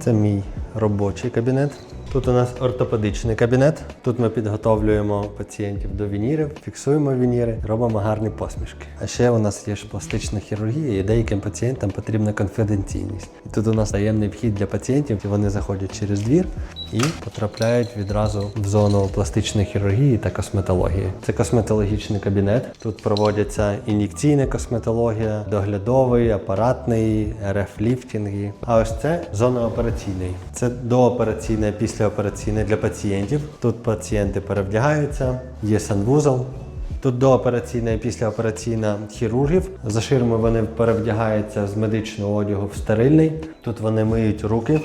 Це мій робочий кабінет. Тут у нас ортопедичний кабінет. Тут ми підготовлюємо пацієнтів до вінірів, фіксуємо вініри, робимо гарні посмішки. А ще у нас є ж пластична хірургія, і деяким пацієнтам потрібна конфіденційність. Тут у нас таємний вхід для пацієнтів, і вони заходять через двір і потрапляють відразу в зону пластичної хірургії та косметології. Це косметологічний кабінет. Тут проводяться ін'єкційна косметологія, доглядовий, апаратний, РФ-ліфтинги. А ось це зона операційної. Це доопераційна, післяопераційна для пацієнтів. Тут пацієнти перевдягаються, є санвузол. Тут доопераційна і післяопераційна хірургів. За ширми вони перевдягаються з медичного одягу в стерильний. Тут вони миють руки.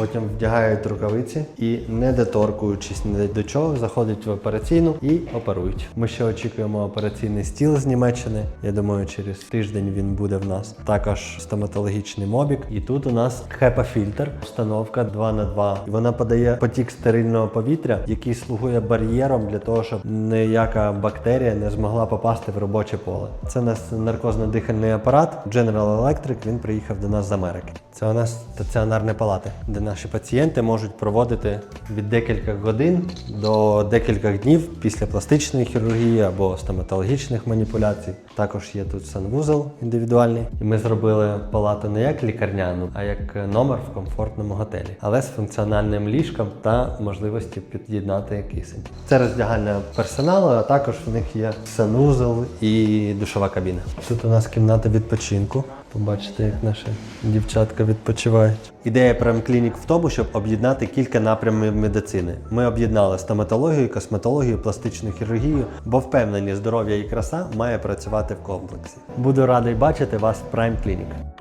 Потім вдягають рукавиці і, не доторкуючись ні до чого, заходять в операційну і оперують. Ми ще очікуємо операційний стіл з Німеччини. Я думаю, через тиждень він буде в нас. Також стоматологічний мобік. І тут у нас хепа-фільтр, установка 2 на 2 І Вона подає потік стерильного повітря, який слугує бар'єром для того, щоб ніяка бактерія не змогла попасти в робоче поле. Це у нас наркозно-дихальний апарат General Electric. Він приїхав до нас з Америки. Це у нас стаціонарні палати, де наші пацієнти можуть проводити від декілька годин до декілька днів після пластичної хірургії або стоматологічних маніпуляцій. Також є тут санвузол індивідуальний. І ми зробили палату не як лікарняну, а як номер в комфортному готелі, але з функціональним ліжком та можливості під'єднати кисень. Це роздягальня персоналу, а також в них є санвузол і душова кабіна. Тут у нас кімната відпочинку. Побачите, як наші дівчатка відпочивають. Ідея Прем-клінік в тому, щоб об'єднати кілька напрямів медицини. Ми об'єднали стоматологію, косметологію, пластичну хірургію, бо впевнені, здоров'я і краса має працювати в комплексі. Буду радий бачити вас в Prime Clinic.